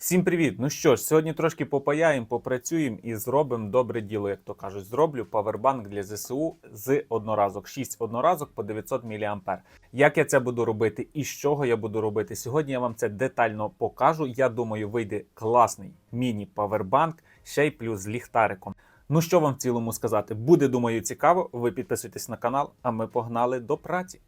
Всім привіт! Ну що ж, сьогодні трошки попаяємо, попрацюємо і зробимо добре діло, як то кажуть. Зроблю павербанк для ЗСУ з одноразок, 6 одноразок по 900 мА. Як я це буду робити і з чого я буду робити? Сьогодні я вам це детально покажу. Я думаю, вийде класний міні-павербанк, ще й плюс з ліхтариком. Ну що вам в цілому сказати? Буде, думаю, цікаво. Ви підписуйтесь на канал, а ми погнали до праці.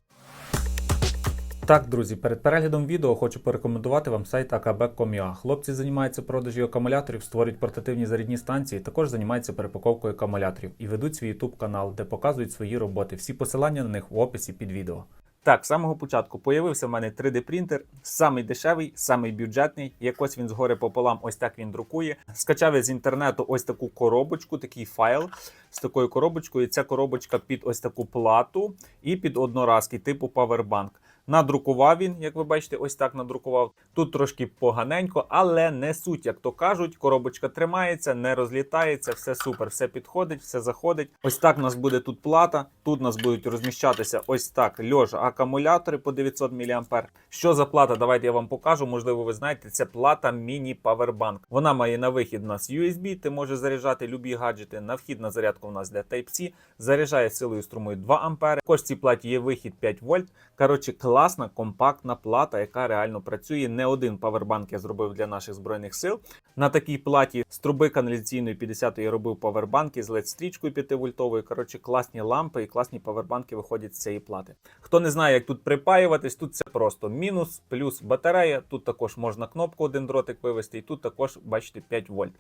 Так, друзі, перед переглядом відео хочу порекомендувати вам сайт akb.com.ua. Хлопці займаються продажі акумуляторів, створюють портативні зарядні станції, також займаються перепаковкою акумуляторів і ведуть свій YouTube канал, де показують свої роботи. Всі посилання на них в описі під відео. Так, з самого початку появився в мене 3D принтер, самий дешевий, самий бюджетний. Якось він згори пополам, ось так він друкує. Скачав я з інтернету ось таку коробочку, такий файл з такою коробочкою. Ця коробочка під ось таку плату і під одноразки, типу Powerbank. Надрукував він, як ви бачите, ось так надрукував. Тут трошки поганенько, але не суть, як то кажуть. Коробочка тримається, не розлітається, все супер, все підходить, все заходить. Ось так у нас буде тут плата. Тут у нас будуть розміщатися ось так льожа акумулятори по 900 мА. Що за плата? Давайте я вам покажу. Можливо, ви знаєте, це плата міні Powerbank. Вона має на вихід у нас USB, ти можеш заряджати любі гаджети. На вхід на зарядку у нас де Type-C, заряджає силою струмою 2 А. Також платі є вихід 5 вольт. Коротше, класна компактна плата, яка реально працює. Не один павербанк я зробив для наших збройних сил. На такій платі з труби каналізаційної 50 я робив павербанки з led стрічкою 5 вольтовою. Коротше, класні лампи і класні павербанки виходять з цієї плати. Хто не знає, як тут припаюватись, тут це просто мінус, плюс батарея. Тут також можна кнопку один дротик вивести, і тут також, бачите, 5 вольт.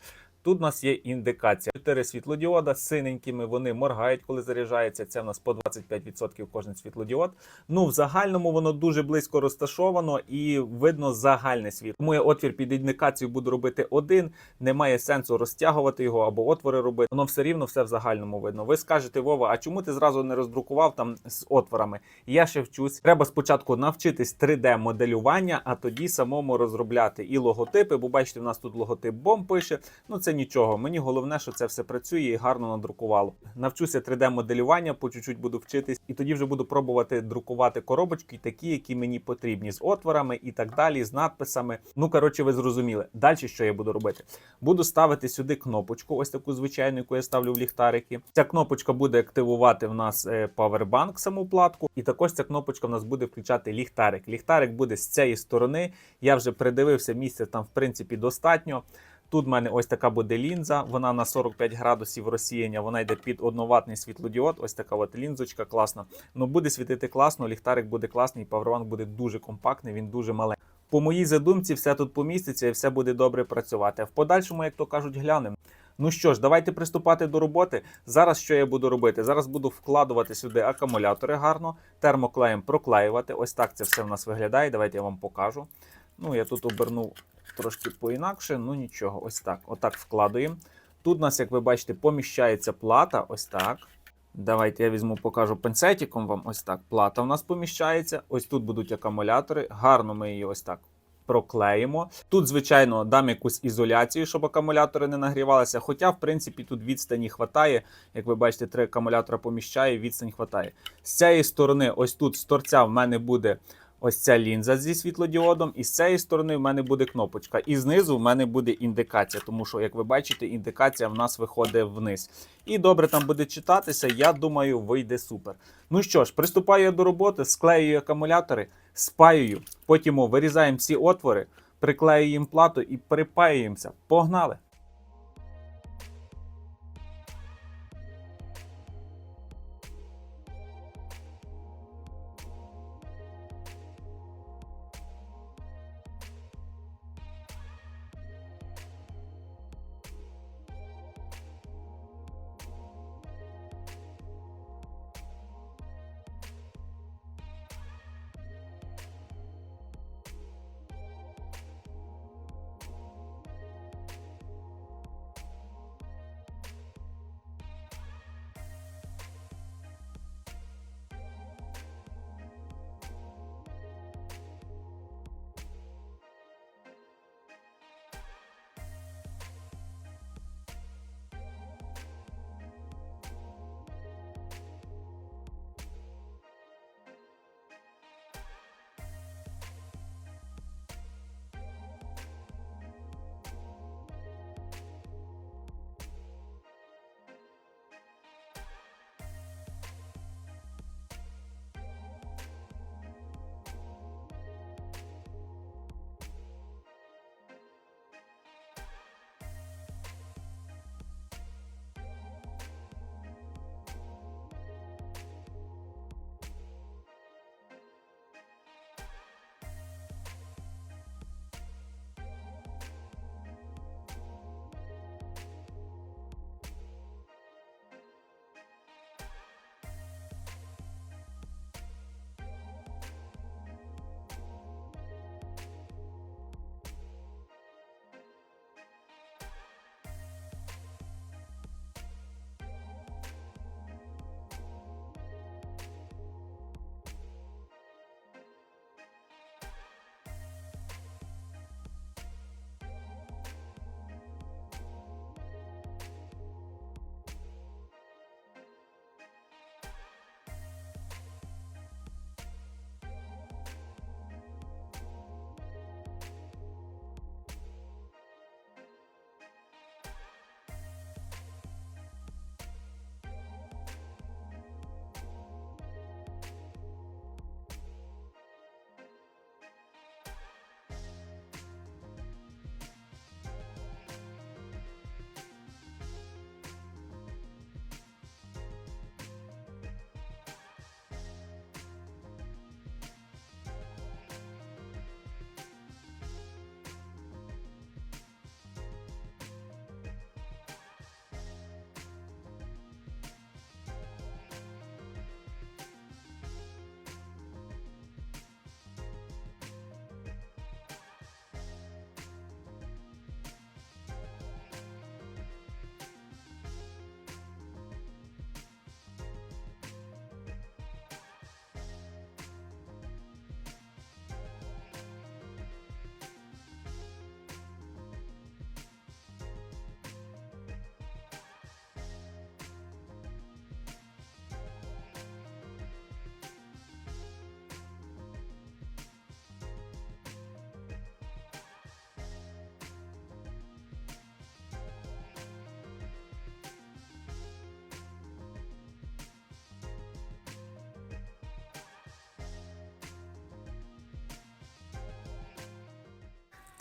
Тут у нас є індикація. 4 світлодіода синенькими, вони моргають, коли заряджається. Це в нас по 25% кожен світлодіод. Ну, в загальному воно дуже близько розташовано і видно загальне світло. Тому я отвір під індикацію буду робити один. Немає сенсу розтягувати його або отвори робити. Воно все рівно все в загальному видно. Ви скажете, Вова, а чому ти зразу не роздрукував там з отворами? Я ще вчусь. Треба спочатку навчитись 3D-моделювання, а тоді самому розробляти і логотипи. Бо бачите, в нас тут логотип бомб пише. Ну це нічого. Мені головне, що це все працює і гарно надрукувало. Навчуся 3D-моделювання, по чуть-чуть буду вчитись, і тоді вже буду пробувати друкувати коробочки, такі, які мені потрібні, з отворами і так далі, з надписами. Ну коротше, ви зрозуміли. Далі що я буду робити? Буду ставити сюди кнопочку, ось таку звичайну, яку я ставлю в ліхтарики. Ця кнопочка буде активувати в нас е, Powerbank, саму платку, і також ця кнопочка в нас буде включати ліхтарик. Ліхтарик буде з цієї сторони. Я вже придивився місця там, в принципі, достатньо. Тут в мене ось така буде лінза, вона на 45 градусів розсіяння, вона йде під одноватний світлодіод. Ось така от лінзочка класна. Ну буде світити класно, ліхтарик буде класний, павербанк буде дуже компактний, він дуже маленький. По моїй задумці, все тут поміститься і все буде добре працювати. В подальшому, як то кажуть, глянемо. Ну що ж, давайте приступати до роботи. Зараз що я буду робити? Зараз буду вкладувати сюди акумулятори гарно, термоклеєм проклеювати. Ось так це все в нас виглядає. Давайте я вам покажу. Ну, я тут обернув трошки поінакше, ну нічого, ось так. Отак вкладуємо. Тут у нас, як ви бачите, поміщається плата. Ось так. Давайте я візьму, покажу пинцетиком вам. Ось так. Плата у нас поміщається. Ось тут будуть акумулятори. Гарно ми її ось так проклеїмо. Тут, звичайно, дам якусь ізоляцію, щоб акумулятори не нагрівалися. Хоча, в принципі, тут відстані хватає. Як ви бачите, три акумулятора поміщає, відстань хватає. З цієї сторони, ось тут з торця в мене буде. Ось ця лінза зі світлодіодом, і з цієї сторони в мене буде кнопочка. І знизу в мене буде індикація, тому що, як ви бачите, індикація в нас виходить вниз. І добре там буде читатися, я думаю, вийде супер. Ну що ж, приступаю я до роботи, склеюю акумулятори, спаюю, потім вирізаємо всі отвори, приклеюємо їм плату і припаюємося. Погнали!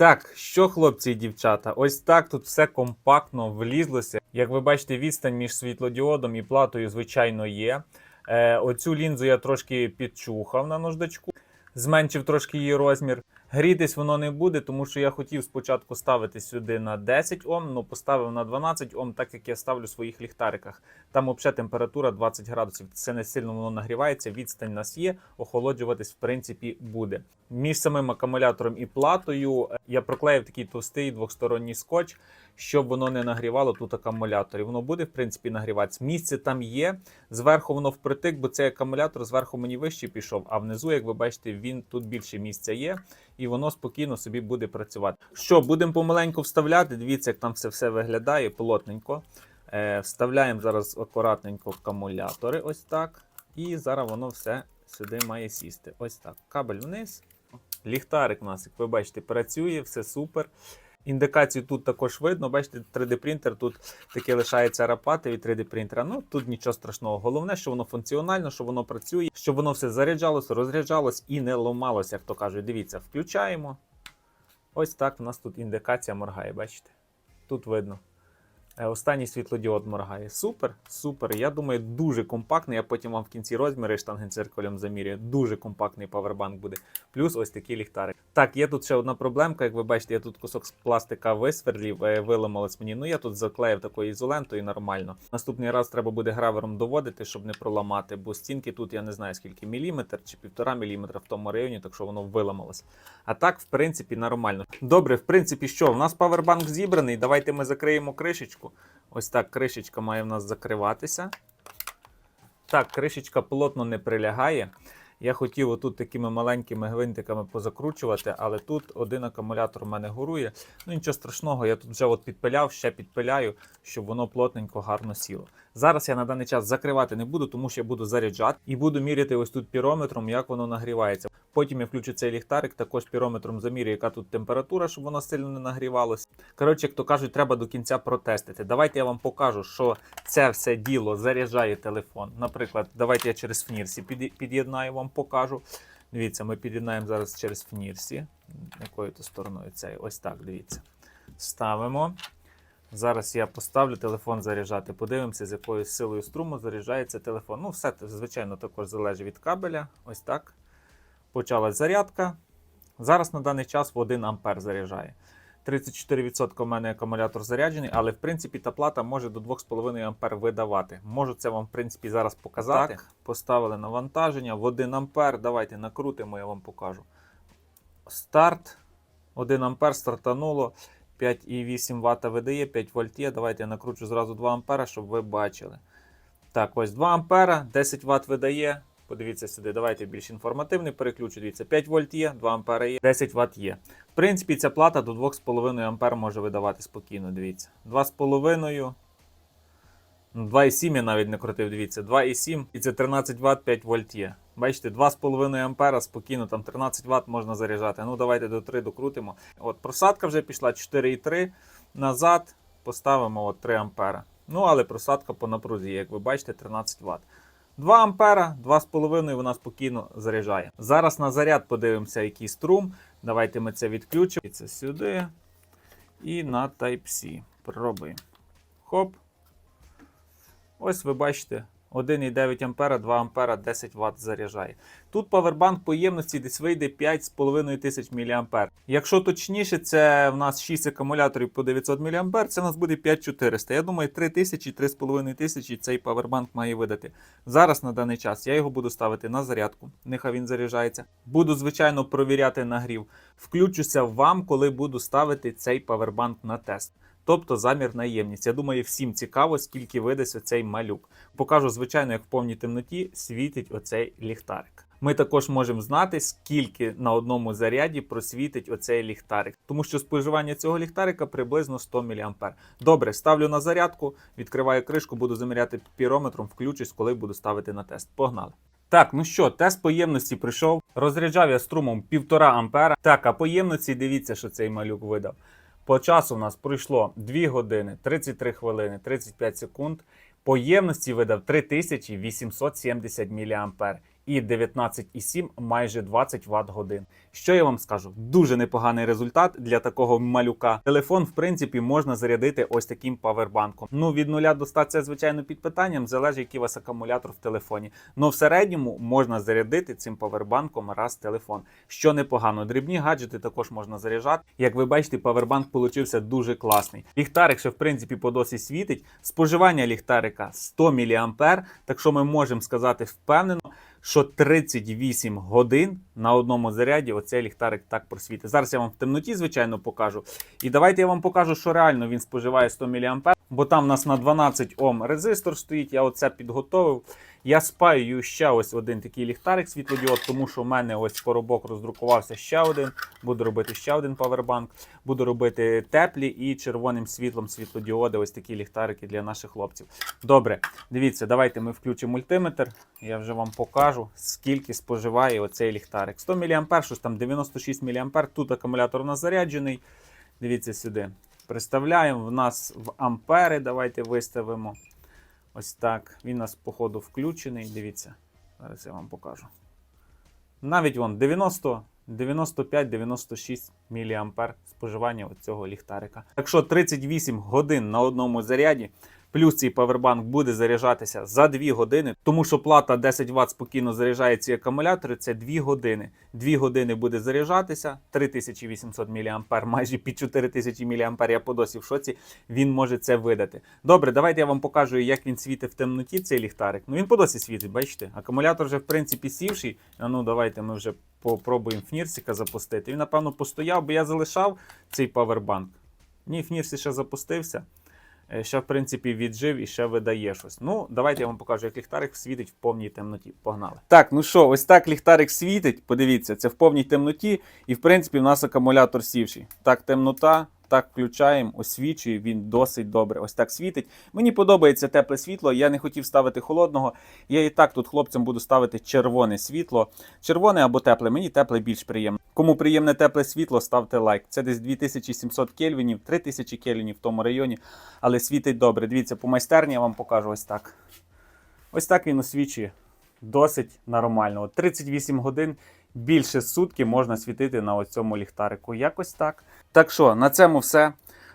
Так, що, хлопці і дівчата, ось так тут все компактно влізлося. Як ви бачите, відстань між світлодіодом і платою, звичайно, є. Е, оцю лінзу я трошки підчухав на нождачку, зменшив трошки її розмір. Грітись воно не буде, тому що я хотів спочатку ставити сюди на 10 Ом, але поставив на 12 Ом, так як я ставлю в своїх ліхтариках. Там взагалі температура 20 градусів. Це не сильно воно нагрівається, відстань у нас є, охолоджуватись в принципі буде. Між самим акумулятором і платою е, я проклеїв такий товстий двосторонній скотч, щоб воно не нагрівало тут акумулятор. І воно буде, в принципі, нагріватися. Місце там є. Зверху воно впритик, бо цей акумулятор зверху мені вище пішов, а внизу, як ви бачите, він тут більше місця є, і воно спокійно собі буде працювати. Що, будемо помаленьку вставляти. Дивіться, як там все все виглядає плотненько. Е, вставляємо зараз акуратненько акумулятори, ось так. І зараз воно все сюди має сісти. Ось так. Кабель вниз. Ліхтарик у нас, як ви бачите, працює, все супер. Індикацію тут також видно. Бачите, 3D принтер тут таки лишається рапати від 3D принтера. Ну тут нічого страшного. Головне, що воно функціонально, що воно працює, щоб воно все заряджалося, розряджалось і не ломалося, як то кажуть. Дивіться, включаємо. Ось так у нас тут індикація моргає. Бачите? Тут видно. Е, Останній світлодіод моргає. Супер, супер. Я думаю, дуже компактний. Я потім вам в кінці розміри штангенциркулем замірюю. Дуже компактний павербанк буде. Плюс ось такі ліхтари. Так, є тут ще одна проблемка. Як ви бачите, я тут кусок з пластика висверлів, е, виламалось мені. Ну я тут заклеїв такою ізолентою нормально. Наступний раз треба буде гравером доводити, щоб не проламати, бо стінки тут я не знаю скільки міліметр чи півтора міліметра в тому районі, так що воно виламалось. А так, в принципі, нормально. Добре, в принципі, що? У нас павербанк зібраний. Давайте ми закриємо кришечку. Ось так кришечка має в нас закриватися. Так, кришечка плотно не прилягає. Я хотів отут такими маленькими гвинтиками позакручувати, але тут один акумулятор у мене горує. Ну нічого страшного, я тут вже от підпиляв, ще підпиляю, щоб воно плотненько гарно сіло. Зараз я на даний час закривати не буду, тому що я буду заряджати і буду міряти ось тут пірометром, як воно нагрівається. Потім я включу цей ліхтарик, також пірометром замірюю, яка тут температура, щоб воно сильно не нагрівалося. Коротше, як то кажуть, треба до кінця протестити. Давайте я вам покажу, що це все діло заряджає телефон. Наприклад, давайте я через Фнірсі під'єднаю вам, покажу. Дивіться, ми під'єднаємо зараз через Фнірсі. Якою то стороною цей? Ось так, дивіться. Ставимо. Зараз я поставлю телефон заряджати. Подивимося, з якою силою струму заряджається телефон. Ну, все, звичайно, також залежить від кабеля. Ось так. Почалась зарядка. Зараз на даний час в 1 ампер заряджає. 34% у мене акумулятор заряджений, але в принципі та плата може до 2,5 ампер видавати. Можу це вам в принципі зараз показати. Так, поставили навантаження в 1 ампер. Давайте накрутимо, я вам покажу. Старт. 1 ампер стартануло. 5,8 Вт видає, 5 вольт є. Давайте я накручу зразу 2 ампера, щоб ви бачили. Так, ось 2 ампера, 10 Вт видає. Подивіться сюди, давайте більш інформативний переключу. Дивіться, 5 вольт є, 2 ампера є, 10 Вт є. В принципі, ця плата до 2,5 ампер може видавати спокійно. Дивіться. 2,5. Ну, 2,7 я навіть не крутив, дивіться. 2,7 і це 13 Вт, 5 вольт є. Бачите, 2,5 ампера спокійно, там 13 Вт можна заряджати. Ну, давайте до 3 докрутимо. От просадка вже пішла 4,3. Назад поставимо от 3 ампера. Ну, але просадка по напрузі, як ви бачите, 13 Вт. 2 ампера, 2,5 вона спокійно заряджає. Зараз на заряд подивимося, який струм. Давайте ми це відключимо. І це сюди. І на Type-C. Пробуємо. Хоп. Ось ви бачите. 1,9 ампера, 2 ампера, 10 Вт заряджає. Тут павербанк по ємності десь вийде 5,5 тисяч мА. Якщо точніше, це в нас 6 акумуляторів по 900 мА, це у нас буде 5400. Я думаю, 3000 3,5 тисячі цей павербанк має видати. Зараз на даний час я його буду ставити на зарядку. Нехай він заряджається. Буду, звичайно, провіряти нагрів. Включуся вам, коли буду ставити цей павербанк на тест. Тобто замір на ємність. Я думаю, всім цікаво, скільки видасть оцей малюк. Покажу, звичайно, як в повній темноті світить оцей ліхтарик. Ми також можемо знати, скільки на одному заряді просвітить оцей ліхтарик, тому що споживання цього ліхтарика приблизно 100 мА. Добре, ставлю на зарядку, відкриваю кришку, буду заміряти пірометром, включусь, коли буду ставити на тест. Погнали! Так, ну що, тест поємності прийшов. Розряджав я струмом 1,5 ампера. Так, а поємності дивіться, що цей малюк видав. По часу у нас пройшло 2 години, 33 хвилини, 35 секунд. По ємності видав 3870 мА. І 19,7 майже 20 Вт годин. Що я вам скажу? Дуже непоганий результат для такого малюка. Телефон, в принципі, можна зарядити ось таким павербанком. Ну від 0 до 100 це звичайно під питанням, залежить, який у вас акумулятор в телефоні. Ну в середньому можна зарядити цим павербанком раз телефон. Що непогано. Дрібні гаджети також можна заряджати. Як ви бачите, павербанк получився дуже класний. Ліхтарик ще в принципі по досі світить. Споживання ліхтарика 100 мА, так що ми можемо сказати впевнено. Що 38 годин на одному заряді оцей ліхтарик так просвітить. Зараз я вам в темноті, звичайно, покажу. І давайте я вам покажу, що реально він споживає 100 мА, бо там у нас на 12 Ом резистор стоїть. Я оце підготовив. Я спаю ще ось один такий ліхтарик світлодіод, тому що в мене ось коробок роздрукувався ще один. Буду робити ще один павербанк. Буду робити теплі і червоним світлом світлодіоди. Ось такі ліхтарики для наших хлопців. Добре, дивіться, давайте ми включимо мультиметр. Я вже вам покажу, скільки споживає оцей ліхтарик. 100 мА, щось там 96 мА. Тут акумулятор у нас заряджений. Дивіться сюди. Представляємо в нас в ампери. Давайте виставимо. Ось так. Він у нас, походу, включений. Дивіться. Зараз я вам покажу. Навіть вон 90, 95-96 мА споживання цього ліхтарика. Так що 38 годин на одному заряді. Плюс цей павербанк буде заряджатися за 2 години, тому що плата 10 Вт спокійно заряджає ці акумулятори. Це 2 години. 2 години буде заряджатися, 3800 мА, майже під 4000 мА. Я по досі в шоці. Він може це видати. Добре, давайте я вам покажу, як він світить в темноті. Цей ліхтарик. Ну він по досі світить, бачите? Акумулятор вже в принципі сівший. Ну давайте ми вже попробуємо фнірсика запустити. Він, напевно, постояв, бо я залишав цей павербанк. Ні, фнірсі ще запустився. Е, Ще, в принципі, віджив і ще видає щось. Ну, давайте я вам покажу, як ліхтарик світить в повній темноті. Погнали. Так, ну що, ось так ліхтарик світить. Подивіться, це в повній темноті, і в принципі в нас акумулятор сівший. Так, темнота. Так, включаємо, освічує, він досить добре. Ось так світить. Мені подобається тепле світло. Я не хотів ставити холодного. Я і так тут хлопцям буду ставити червоне світло. Червоне або тепле. Мені тепле більш приємно. Кому приємне тепле світло, ставте лайк. Це десь 2700 кельвінів, 3000 кельвінів в тому районі, але світить добре. Дивіться, по майстерні я вам покажу ось так. Ось так він освічує. Досить нормально. От 38 годин більше сутки можна світити на цьому ліхтарику. Якось так. Так що, на цьому все.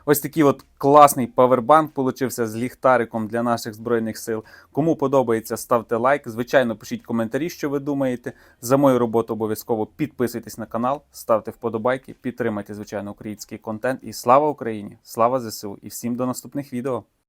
Ось такий от класний павербанк получився з ліхтариком для наших збройних сил. Кому подобається, ставте лайк. Звичайно, пишіть коментарі, що ви думаєте. За мою роботу обов'язково підписуйтесь на канал, ставте вподобайки, підтримайте, звичайно, український контент. І слава Україні! Слава ЗСУ! І всім до наступних відео!